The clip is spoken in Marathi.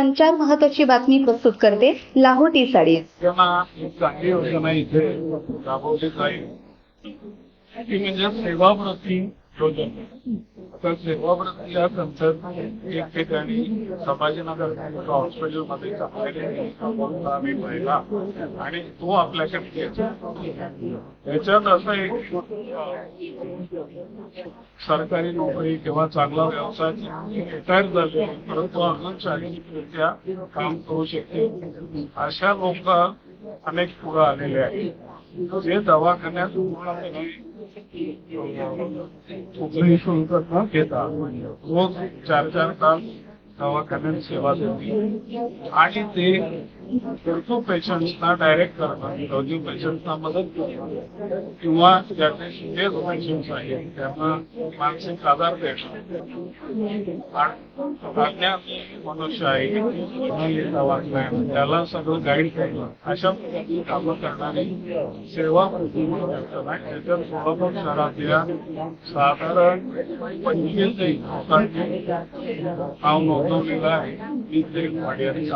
संचार महत्वाची बातमी प्रस्तुत करते लाहोटी साडी. म्हणजे सेवावृत्ती योजन आता सेवावृत्ती या संस्थेत एक ठिकाणी संभाजीनगर हॉस्पिटलमध्ये चांगले आम्ही पाहिला. आणि तो आपल्याकडे घ्यायचा याच्यात असं एक सरकारी नोकरी किंवा चांगला व्यवसाय रिटायर झाले परंतु अजून शारीरिकरित्या काम करू शकते अशा लोक अनेक पुढे आलेले आहेत. जे दवाखान्यात पूर्णपणे ઉપનિષદ ના કેતા રોજ ચાર ચાર કામ दवाखान्यात सेवा देते. आणि ते गरजू पेशंट्सना डायरेक्ट करतात. गरजू पेशंट्सना मदत करतात. किंवा ज्याचे सिरियस पेशंट्स आहेत त्यांना मानसिक आधार देणं मनुष्य आहे कोणाही त्याला सगळं गाईड करणं अशा पद्धतीने कामं करणारी सेवा त्याच्यात सोलापूर शहरातल्या साधारण पंचवीस लोकांनी नाव नोंदवलेलं आहे. मी ते मर्यादित